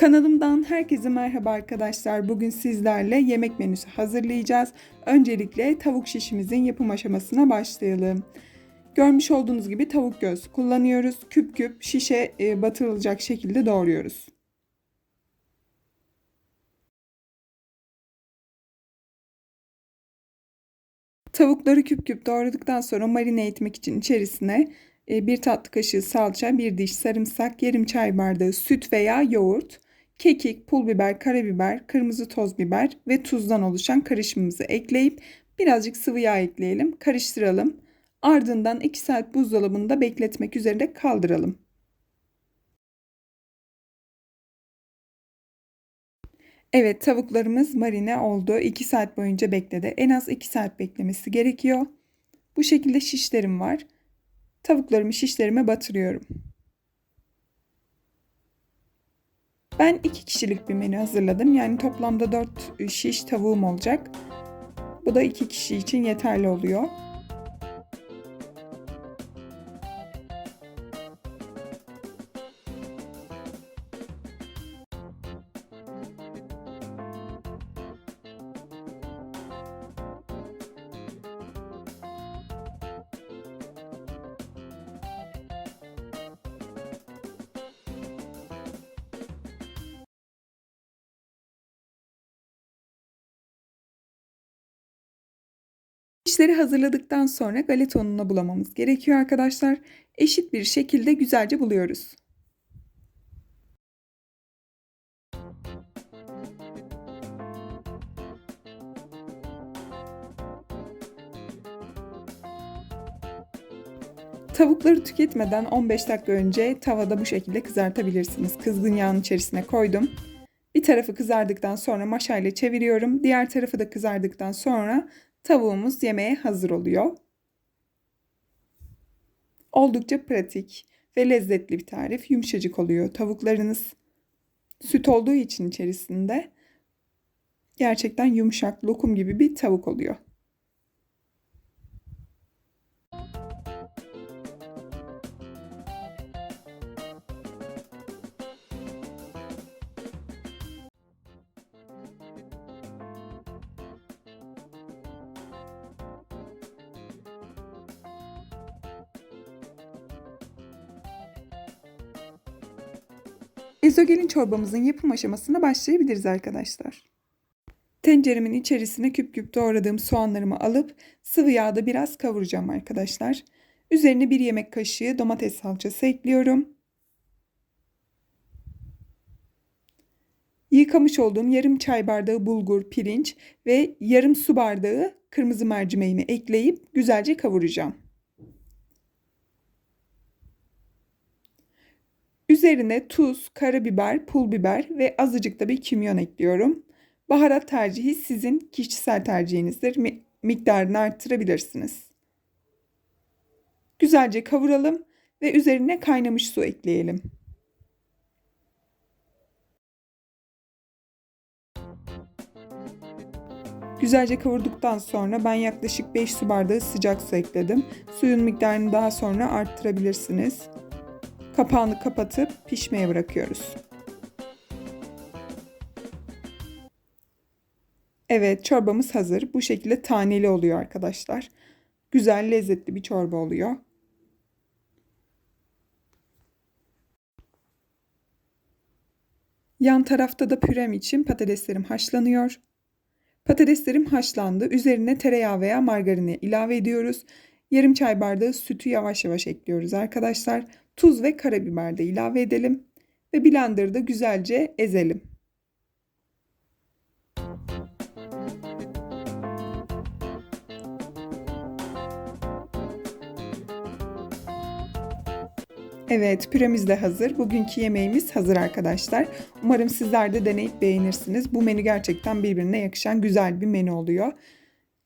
Kanalımdan herkese merhaba arkadaşlar. Bugün sizlerle yemek menüsü hazırlayacağız. Öncelikle tavuk şişimizin yapım aşamasına başlayalım. Görmüş olduğunuz gibi tavuk göz kullanıyoruz. Küp küp şişe e, batırılacak şekilde doğruyoruz. Tavukları küp küp doğradıktan sonra marine etmek için içerisine e, bir tatlı kaşığı salça, bir diş sarımsak, yarım çay bardağı süt veya yoğurt, kekik, pul biber, karabiber, kırmızı toz biber ve tuzdan oluşan karışımımızı ekleyip birazcık sıvı yağ ekleyelim, karıştıralım. Ardından 2 saat buzdolabında bekletmek üzere kaldıralım. Evet tavuklarımız marine oldu. 2 saat boyunca bekledi. En az 2 saat beklemesi gerekiyor. Bu şekilde şişlerim var. Tavuklarımı şişlerime batırıyorum. Ben 2 kişilik bir menü hazırladım. Yani toplamda 4 şiş tavuğum olacak. Bu da 2 kişi için yeterli oluyor. İşleri hazırladıktan sonra galeta ununa bulamamız gerekiyor arkadaşlar. Eşit bir şekilde güzelce buluyoruz. Tavukları tüketmeden 15 dakika önce tavada bu şekilde kızartabilirsiniz. Kızgın yağın içerisine koydum. Bir tarafı kızardıktan sonra maşayla çeviriyorum. Diğer tarafı da kızardıktan sonra tavuğumuz yemeğe hazır oluyor. Oldukça pratik ve lezzetli bir tarif. Yumuşacık oluyor tavuklarınız. Süt olduğu için içerisinde gerçekten yumuşak lokum gibi bir tavuk oluyor. Ezogelin çorbamızın yapım aşamasına başlayabiliriz arkadaşlar. Tenceremin içerisine küp küp doğradığım soğanlarımı alıp sıvı yağda biraz kavuracağım arkadaşlar. Üzerine bir yemek kaşığı domates salçası ekliyorum. Yıkamış olduğum yarım çay bardağı bulgur, pirinç ve yarım su bardağı kırmızı mercimeğimi ekleyip güzelce kavuracağım. Üzerine tuz, karabiber, pul biber ve azıcık da bir kimyon ekliyorum. Baharat tercihi sizin kişisel tercihinizdir. Miktarını arttırabilirsiniz. Güzelce kavuralım ve üzerine kaynamış su ekleyelim. Güzelce kavurduktan sonra ben yaklaşık 5 su bardağı sıcak su ekledim. Suyun miktarını daha sonra arttırabilirsiniz. Kapağını kapatıp pişmeye bırakıyoruz. Evet çorbamız hazır. Bu şekilde taneli oluyor arkadaşlar. Güzel lezzetli bir çorba oluyor. Yan tarafta da pürem için patateslerim haşlanıyor. Patateslerim haşlandı. Üzerine tereyağı veya margarini ilave ediyoruz. Yarım çay bardağı sütü yavaş yavaş ekliyoruz arkadaşlar. Tuz ve karabiber de ilave edelim. Ve blenderda güzelce ezelim. Evet püremiz de hazır. Bugünkü yemeğimiz hazır arkadaşlar. Umarım sizler de deneyip beğenirsiniz. Bu menü gerçekten birbirine yakışan güzel bir menü oluyor.